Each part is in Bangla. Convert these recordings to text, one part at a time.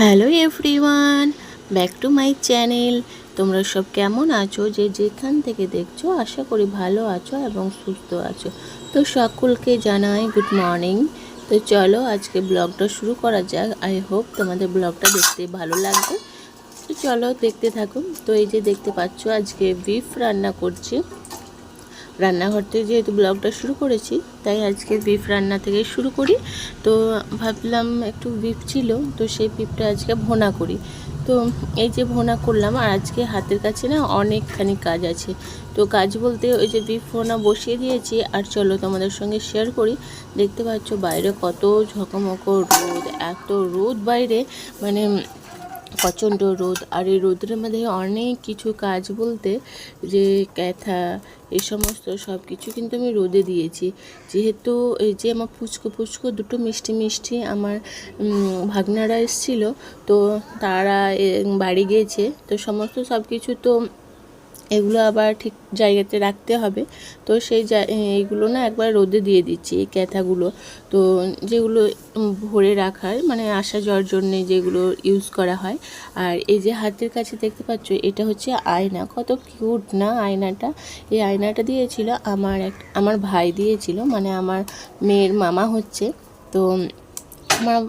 Hello everyone, back to my channel. তোমরা সব কেমন আছো? যে যেখান থেকে দেখছ, আশা করি ভালো আছো এবং সুস্থ আছো। তো সকলকে জানাই গুড মর্নিং তো চলো আজকে ব্লগটা শুরু করা যাক। আই হোপ তোমাদের ব্লগটা দেখতে ভালো লাগবে। তো চলো দেখতে থাকো তো এই যে দেখতে পাচ্ছ, আজকে বিফ রান্না করছি। রান্নাঘর থেকে যেহেতু ব্লগটা শুরু করেছি, তাই আজকে বিফ রান্না থেকে শুরু করি। তো ভাবলাম একটু বিফ ছিল, তো সেই বিফটা আজকে ভোনা করি। তো এই যে ভোনা করলাম, আর আজকে হাতের কাছে না অনেকখানি কাজ আছে। তো কাজ বলতে ওই যে বিফ ভোনা বসিয়ে দিয়েছি, আর চলো তোমাদের সঙ্গে শেয়ার করি। দেখতে পাচ্ছ বাইরে কত ঝকমকো রোদ, এত রোদ বাইরে। মানে প্রচণ্ড রোদ। আর এই রোদের মধ্যে অনেক কিছু কাজ বলতে যে ক্যাথা, এই সমস্ত সব কিছু কিন্তু আমি রোদে দিয়েছি। যেহেতু এই যে আমার ফুচকো ফুচকো দুটো মিষ্টি মিষ্টি আমার ভাগ্নারা এসেছিল, তো তারা বাড়ি গিয়েছে। তো সমস্ত সব কিছু তো এগুলো আবার ঠিক জায়গাতে রাখতে হবে। তো সেই এইগুলো না একবার রোদে দিয়ে দিচ্ছি এই ক্যাথাগুলো। তো যেগুলো ভরে রাখার মানে আসা যাওয়ার জন্যে যেগুলো ইউজ করা হয়। আর এই যে হাতের কাছে দেখতে পাচ্ছ, এটা হচ্ছে আয়না। কত কিউট না আয়নাটা? এই আয়নাটা দিয়েছিল আমার এক, আমার ভাই দিয়েছিল। মানে আমার মেয়ের মামা হচ্ছে। তো আমার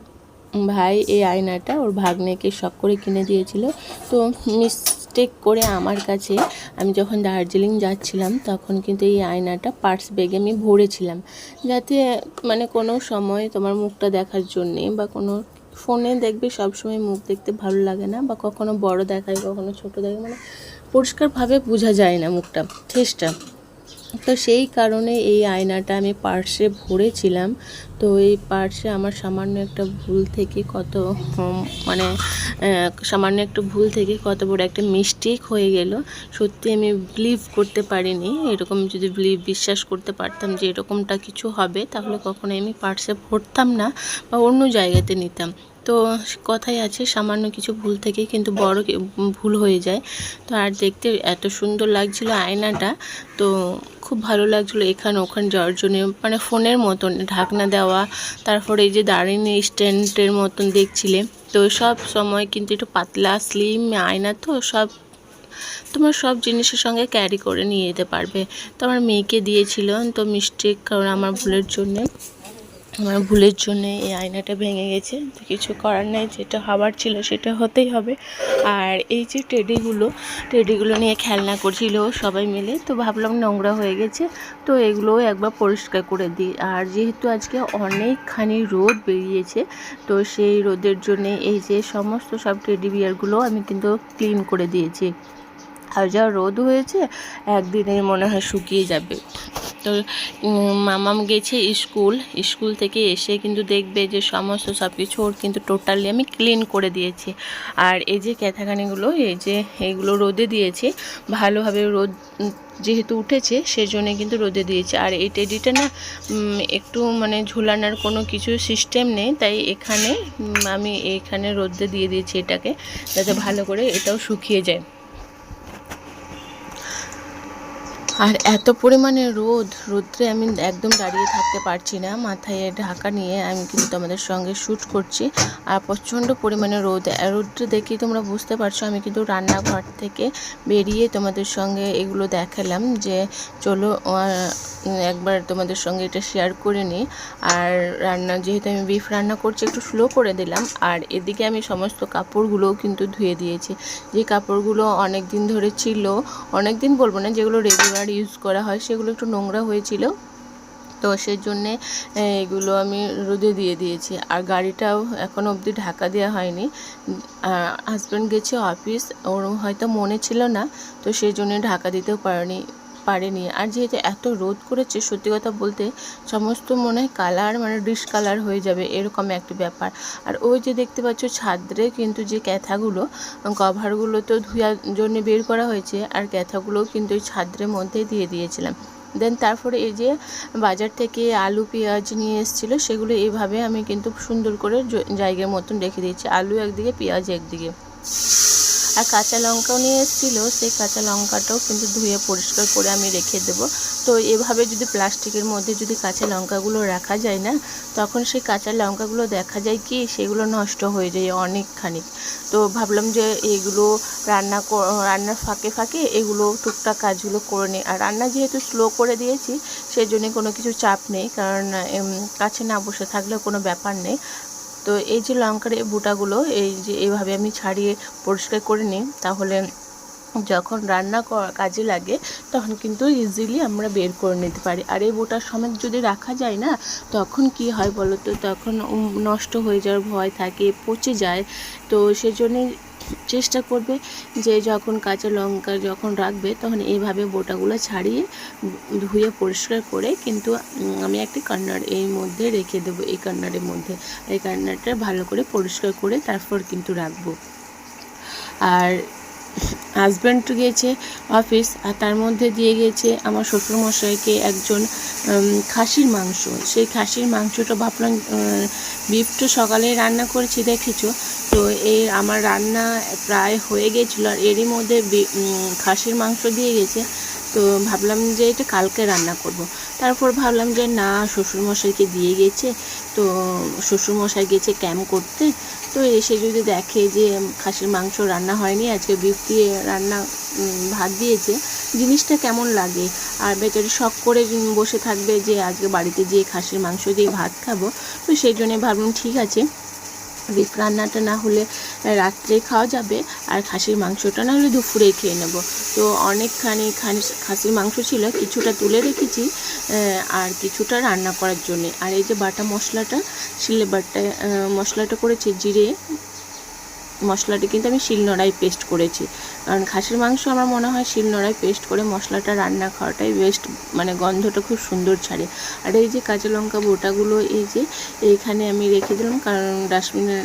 ভাই এই আয়নাটা ওর ভাগ্নেকে শখ করে কিনে দিয়েছিল। তো মিস্টেক করে আমার কাছে আমি যখন দার্জিলিং যাচ্ছিলাম তখন কিন্তু এই আয়নাটা পার্স ব্যাগে আমি ভরেছিলাম। যাতে মানে কোনো সময় তোমার মুখটা দেখার জন্যে বা কোনো ফোনে দেখবে সবসময় মুখ দেখতে ভালো লাগে না বা কখনো বড় দেখায়, কখনো ছোট দেখায় মানে পরিষ্কারভাবে বোঝা যায় না মুখটা ফেসটা তো সেই কারণে এই আয়নাটা আমি পার্সে ভরেছিলাম। তো এই পার্সে আমার সামান্য একটা ভুল থেকে কত মানে সামান্য একটা ভুল থেকে কত বড় একটা মিস্টেক হয়ে গেল। সত্যি আমি বিলিভ করতে পারিনি। এরকম যদি বিলিভ বিশ্বাস করতে পারতাম যে এরকমটা কিছু হবে, তাহলে কখনোই আমি পার্সে ভরতাম না বা অন্য জায়গাতে নিতাম। তো কথাই আছে, সামান্য কিছু ভুল থেকে কিন্তু বড় ভুল হয়ে যায়। তো আর দেখতে এত সুন্দর লাগছিল আয়নাটা, তো খুব ভালো লাগছিল এখানে ওখানে যাওয়ার জন্য। মানে ফোনের মতন, ঢাকনা দেওয়া, তারপরে এই যে দাঁড়িয়ে স্ট্যান্ডের মতন দেখছিলে। তো সব সময় কিন্তু একটু পাতলা স্লিম আয়না তো সব, তোমার সব জিনিসের সঙ্গে ক্যারি করে নিয়ে যেতে পারবে। তো আমার মেয়েকে দিয়েছিল, তো মিস্টেক কারণ আমার ভুলের জন্যে। আমার ভুলের জন্য এই আয়নাটা ভেঙে গেছে। তো কিছু করার নেই, যেটা হবার ছিল সেটা হতেই হবে। আর এই যে টেডিগুলো টেডিগুলো নিয়ে খেলনা করছিল সবাই মিলে, তো ভাবলাম নোংরা হয়ে গেছে। তো এগুলোও একবার পরিষ্কার করে দিই। আর যেহেতু আজকে অনেকখানি রোদ বেরিয়েছে, তো সেই রোদের জন্যে এই যে সমস্ত সব টেডি বিয়ারগুলো আমি কিন্তু ক্লিন করে দিয়েছি। আর যা রোদ হয়েছে একদিনে মনে হয় শুকিয়ে যাবে। তো মামাম গেছে স্কুল স্কুল থেকে এসে কিন্তু দেখবে যে সমস্ত সব কিছু ওর কিন্তু টোটালি আমি ক্লিন করে দিয়েছি। আর এই যে ক্যাথাখানিগুলো, এই যে এইগুলো রোদে দিয়েছি, ভালোভাবে রোদ যেহেতু উঠেছে, সেজন্য কিন্তু রোদে দিয়েছে। আর এই টেডিটা না একটু মানে ঝুলানোর কোনো কিছু সিস্টেম নেই, তাই এখানে আমি এখানে রোদে দিয়ে দিয়েছি এটাকে, যাতে ভালো করে এটাও শুকিয়ে যায়। আর এত পরিমাণে রোদ, রোদ্রে আমি একদম দাঁড়িয়ে থাকতে পারছি না। মাথায় ঢাকা নিয়ে আমি কিন্তু তোমাদের সঙ্গে শ্যুট করছি। আর প্রচণ্ড পরিমাণে রোদ। রোদ্রে দেখেই তোমরা বুঝতে পারছ, আমি কিন্তু রান্নাঘর থেকে বেরিয়ে তোমাদের সঙ্গে এগুলো দেখালাম যে চলো একবার তোমাদের সঙ্গে এটা শেয়ার করে নিই। আর রান্না, যেহেতু আমি বিফ রান্না করছি, একটু স্লো করে দিলাম। আর এদিকে আমি সমস্ত কাপড়গুলোও কিন্তু ধুয়ে দিয়েছি। যে কাপড়গুলো অনেক দিন ধরে ছিল অনেক দিন বলব না, যেগুলো রেগুলার ইউজ করা হয়, সেগুলো একটু নোংরা হয়েছিল। তো সেই জন্যে এগুলো আমি রোদে দিয়ে দিয়েছি। আর গাড়িটাও এখনও অবধি ঢাকা দেওয়া হয়নি। হাজব্যান্ড গেছে অফিস ওর হয়তো মনে ছিল না, তো সেই জন্য ঢাকা দিতেও পারেনি। পারেনি। আর যেহেতু এত রোদ করেছে, সত্যি কথা বলতে সমস্ত মনে হয় কালার মানে ডিশ কালার হয়ে যাবে, এরকম একটা ব্যাপার। আর ওই যে দেখতে পাচ্ছ ছাদরে কিন্তু যে ক্যাথাগুলো, কভারগুলো তো ধুয়ার জন্য বের করা হয়েছে, আর ক্যাথাগুলোও কিন্তু ওই ছাদরের মধ্যে দিয়ে দিয়েছিলাম। দেন তারপরে এই যে বাজার থেকে আলু, পেঁয়াজ নিয়ে এসেছিল, সেগুলো এইভাবে আমি কিন্তু সুন্দর করে জায়গার মতন রেখে দিয়েছি। আলু একদিকে, পেঁয়াজ একদিকে। আর কাঁচা লঙ্কাও নিয়ে এসেছিল, সেই কাঁচা লঙ্কাটাও কিন্তু ধুয়ে পরিষ্কার করে আমি রেখে দেবো। তো এভাবে যদি প্লাস্টিকের মধ্যে যদি কাঁচা লঙ্কাগুলো রাখা যায় না, তখন সেই কাঁচা লঙ্কাগুলো দেখা যায় কি, সেগুলো নষ্ট হয়ে যায় অনেকখানি। তো ভাবলাম যে এগুলো রান্না রান্নার ফাঁকে ফাঁকে এগুলো টুকটাক কাজগুলো করে নিই। আর রান্না যেহেতু স্লো করে দিয়েছি সেই জন্য কোনো কিছু চাপ নেই, কারণ কাছে না বসে থাকলেও কোনো ব্যাপার নেই। তো এই যে লঙ্কার এই বুটাগুলো, এই যে এইভাবে আমি ছাড়িয়ে পরিষ্কার করে নিই, তাহলে যখন রান্না কাজে লাগে, তখন কিন্তু ইজিলি আমরা বের করে নিতে পারি। আর এই বোটার সমেত যদি রাখা যায় না, তখন কি হয় বলো তো তখন নষ্ট হয়ে যাওয়ার ভয় থাকে, পচে যায়। তো সেজন্যে চেষ্টা করবে যে যখন কাঁচা লঙ্কা যখন রাখবে, তখন এইভাবে বোটাগুলো ছাড়িয়ে ধুয়ে পরিষ্কার করে কিন্তু আমি একটি কর্নার এই মধ্যে রেখে দেবো, এই কর্নারের মধ্যে। এই কর্নারটা ভালো করে পরিষ্কার করে তারপর কিন্তু রাখব। আর হাজব্যান্ড গিয়েছে অফিস আর তার মধ্যে দিয়ে গেছে আমার শ্বশুরমশাইকে একজন খাসির মাংস। সেই খাসির মাংসটা ভাবলাম বিফ তো সকালে রান্না করেছি, দেখেছ? এই আমার রান্না প্রায় হয়ে গেছিল আর এরই মধ্যে খাসির মাংস দিয়ে গেছে। তো ভাবলাম যে এটা কালকে রান্না করব। তারপর ভাবলাম যে না, শ্বশুরমশাইকে দিয়ে গেছে। তো শ্বশুরমশাই গেছে ক্যাম্প করতে। তো এসে যদি দেখে যে খাসির মাংস রান্না হয়নি, আজকে বিফ দিয়ে রান্না ভাত দিয়েছে, জিনিসটা কেমন লাগে? আর বেচারি শখ করে বসে থাকবে যে আজকে বাড়িতে যেয়ে খাসির মাংস দিয়ে ভাত খাব। তো সেই জন্য ভাবলাম ঠিক আছে। বিফ রান্নাটা না হলে রাত্রে খাওয়া যাবে, আর খাসির মাংসটা না হলে দুপুরেই খেয়ে নেব। তো অনেকখানি খানি- খাসির মাংস ছিল, কিছুটা তুলে রেখেছি আর কিছুটা রান্না করার জন্যে। আর এই যে বাটা মশলাটা, শিলে বাটা মশলাটা করেছি, জিরে। মশলাটা কিন্তু আমি শিলনোড়ায় পেস্ট করেছি। কারণ খাসির মাংস আমার মনে হয় শিলনোড়ায় পেস্ট করে মশলাটা রান্না খাওয়াটাই বেস্ট মানে গন্ধটা খুব সুন্দর ছাড়ে। আর এই যে কাঁচা লঙ্কা বোটাগুলো, এই যে এইখানে আমি রেখে দিলাম, কারণ ডাস্টবিনে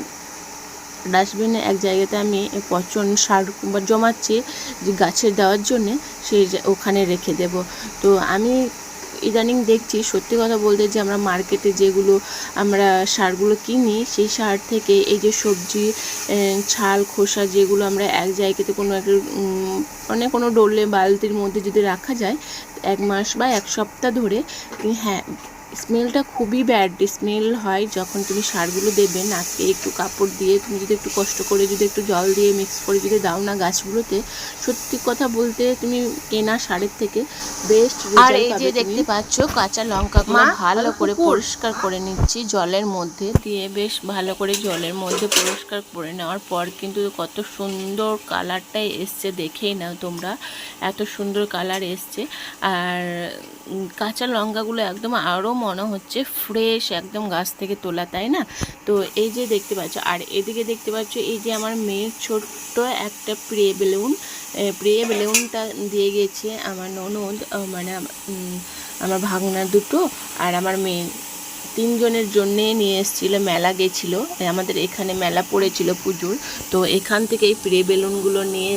ডাস্টবিনে এক জায়গাতে আমি পচন সার বা জমাচ্ছি যে গাছের দেওয়ার জন্যে, সেই ওখানে রেখে দেব। তো আমি ইদানিং দেখছি, সত্যি কথা বলতে যে আমরা মার্কেটে যেগুলো আমরা সারগুলো কিনি, সেই সার থেকে এই যে সবজি ছাল, খোসা যেগুলো আমরা এক জায়গাতে কোনো একটা মানে কোনো ডোলে বালতির মধ্যে যদি রাখা যায়, এক মাস বা এক সপ্তাহ ধরে হ্যাঁ স্মেলটা খুবই ব্যাড স্মেল হয় যখন তুমি সারগুলো দেবে নাকে একটু কাপড় দিয়ে তুমি যদি একটু কষ্ট করে যদি একটু জল দিয়ে মিক্স করে যদি দাও না গাছগুলোতে সত্যি কথা বলতে তুমি কেনা সারের থেকে বেস্ট আর এই যে দেখতে পাচ্ছ কাঁচা লঙ্কাগুলো ভালো করে পরিষ্কার করে নিচ্ছি জলের মধ্যে দিয়ে বেশ ভালো করে জলের মধ্যে পরিষ্কার করে নেওয়ার পর কিন্তু কত সুন্দর কালারটাই এসছে দেখেই নাও তোমরা। এত সুন্দর কালার এসছে। আর কাঁচা লঙ্কাগুলো একদম আরও মনে হচ্ছে ফ্রেশ একদম গাছ থেকে তোলা, তাই না? তো এই যে দেখতে পাচ্ছ, আর এদিকে দেখতে পাচ্ছ, এই যে আমার মেয়ের ছোট্ট একটা প্রে বেলুন প্রে বেলুনটা দিয়ে গেছে আমার ননদ মানে আমার ভাগনা দুটো, আর আমার মেয়ে তিনজনের জন্যে নিয়ে এসেছিল, মেলা গেছিল। আমাদের এখানে মেলা পড়েছিল পুজোর। তো এখান থেকে এই পিড়ে বেলুনগুলো নিয়ে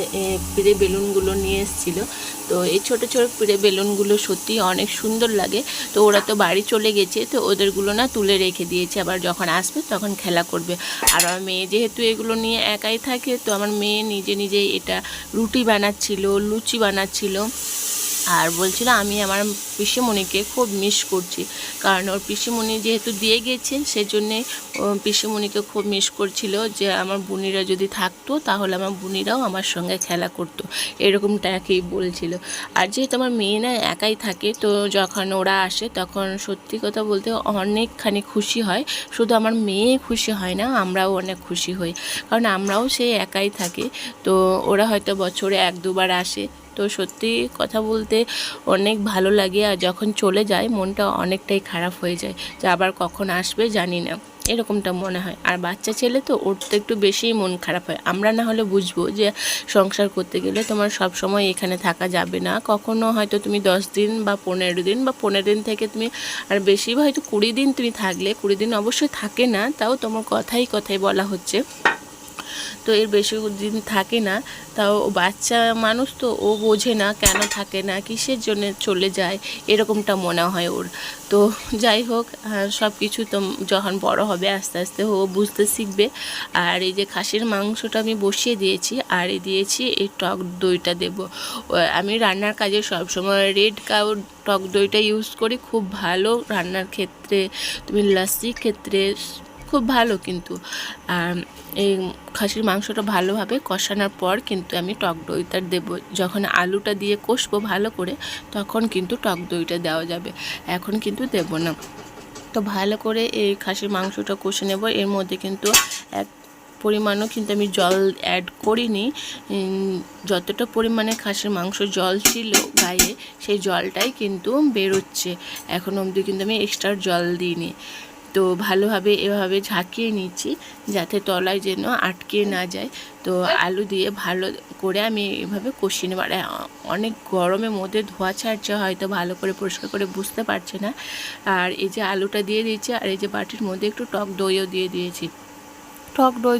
পিড়ে বেলুনগুলো নিয়ে এসেছিল। তো এই ছোটো ছোটো পিড়ে বেলুনগুলো সত্যি অনেক সুন্দর লাগে। তো ওরা তো বাড়ি চলে গেছে, তো ওদেরগুলো না তুলে রেখে দিয়েছে। আবার যখন আসবে তখন খেলা করবে। আর আমার মেয়ে যেহেতু এগুলো নিয়ে একাই থাকে, তো আমার মেয়ে নিজে নিজেই এটা রুটি বানাচ্ছিল, লুচি বানাচ্ছিল। আর বলছিল আমি আমার পিসিমণিকে খুব মিস করছি। কারণ ওর পিসিমণি যেহেতু দিয়ে গেছে সেজন্যে পিসিমণিকে খুব মিস করছিল যে আমার বুনিরা যদি থাকতো, তাহলে আমার বুনিরাও আমার সঙ্গে খেলা করতো। এরকমটাকেই বলছিল। আর যেহেতু আমার মেয়ে না একাই থাকে, তো যখন ওরা আসে, তখন সত্যি কথা বলতে অনেকখানি খুশি হয়। শুধু আমার মেয়ে খুশি হয় না, আমরাও অনেক খুশি হই। কারণ আমরাও সেই একাই থাকি। তো ওরা হয়তো বছরে এক দুবার আসে। তো সত্যি কথা বলতে অনেক ভালো লাগে আর যখন চলে যায়, মনটা অনেকটাই খারাপ হয়ে যায় যে আবার কখন আসবে জানি না। এরকমটা মনে হয়। আর বাচ্চা ছেলে তো, ওর তো একটু বেশিই মন খারাপ হয়। আমরা না হলে বুঝব যে সংসার করতে গেলে তোমার সব সময় এখানে থাকা যাবে না। কখনো হয়তো তুমি দশ দিন বা পনেরো দিন বা পনেরো দিন থেকে তুমি আর বেশি হয়তো কুড়ি দিন তুমি থাকলে, কুড়ি দিন অবশ্যই থাকে না, তাও তোমার কথাই কথাই বলা হচ্ছে। তো এর বেশি দিন থাকে না। তাও বাচ্চা মানুষ তো ও বোঝে না কেন থাকে না, কিসের জন্য চলে যায়, এরকমটা মনে হয় ওর। তো যাই হোক সব কিছু তো যখন বড় হবে আস্তে আস্তে ও বুঝতে শিখবে। আর এই যে খাসির মাংসটা আমি বসিয়ে দিয়েছি, আর এ দিয়েছি এই টক দইটা দেব। আমি রান্নার কাজে সবসময় রেড কাউ টক দইটা ইউজ করি, খুব ভালো রান্নার ক্ষেত্রে, তুমি লাস্সির ক্ষেত্রে খুব ভালো কিন্তু। আর এই খাসির মাংসটা ভালোভাবে কষানোর পর কিন্তু আমি টক দইটা দেবো। যখন আলুটা দিয়ে কষবো ভালো করে, তখন কিন্তু টক দইটা দেওয়া যাবে। এখন কিন্তু দেব না। তো ভালো করে এই খাসির মাংসটা কষে নেব। এর মধ্যে কিন্তু এক পরিমাণও কিন্তু আমি জল অ্যাড করিনি। যতটা পরিমাণে খাসির মাংস জল ছিল গায়ে, সেই জলটাই কিন্তু বেরোচ্ছে। এখন অবধি কিন্তু আমি এক্সট্রা জল দিইনি। তো ভালোভাবে এভাবে ঝাঁকিয়ে নিচ্ছি যাতে তলায় যেন আটকে না যায়। তো আলু দিয়ে ভালো করে আমি এভাবে কষিয়ে নেব। আর, অনেক গরমের মধ্যে ধোয়া ছাড়ছে, হয়তো ভালো করে পরিষ্কার করে বুঝতে পারছে না। আর এই যে আলুটা দিয়ে দিয়েছি, আর এই যে বাটির মধ্যে একটু টক দইও দিয়ে দিয়েছি। টক দই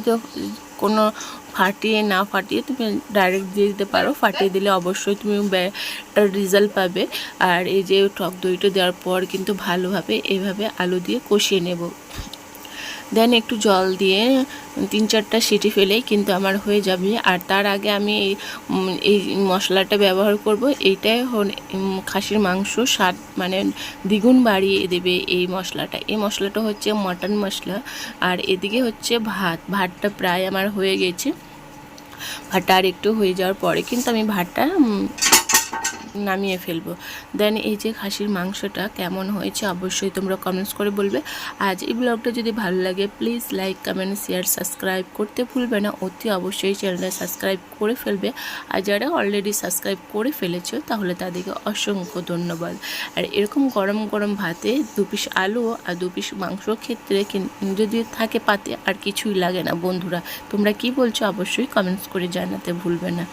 কোনো ফাটিয়ে না ফাটিয়ে তুমি ডাইরেক্ট দিয়ে দিতে পারো। ফাটিয়ে দিলে অবশ্যই তুমি রেজাল্ট পাবে। আর এই যে টক দইটা দেওয়ার পর কিন্তু ভালোভাবে এইভাবে আলু দিয়ে কষিয়ে নেব। দেন একটু জল দিয়ে, তিন চারটা সিটি ফেলেই কিন্তু আমার হয়ে যাবে। আর তার আগে আমি এই এই মশলাটা ব্যবহার করব। এইটাই খাসির মাংস স্বাদ মানে দ্বিগুণ বাড়িয়ে দেবে এই মশলাটা। এই মশলাটা হচ্ছে মটন মশলা। আর এদিকে হচ্ছে ভাত। ভাতটা প্রায় আমার হয়ে গেছে। ভাতটা আর একটু হয়ে যাওয়ার পরে কিন্তু আমি ভাতটা নামিয়ে ফেলব। দেন এই যে খাসির মাংসটা কেমন হয়েছে অবশ্যই তোমরা কমেন্টস করে বলবে। আজ এই ব্লগটা যদি ভালো লাগে please like comment share subscribe করতে ভুলবে না। অতি অবশ্যই চ্যানেলটা সাবস্ক্রাইব করে ফেলবে। আর যারা অলরেডি সাবস্ক্রাইব করে ফেলেছো, তাহলে তাদেরকে অসংখ্য ধন্যবাদ। আর এরকম গরম গরম ভাতে দু পিস আলু আর দু পিস মাংস ক্ষেত্রে যদি থাকে পাতে, আর কিছুই লাগে না বন্ধুরা। তোমরা কি বলছো অবশ্যই কমেন্টস করে জানাতে ভুলবে না।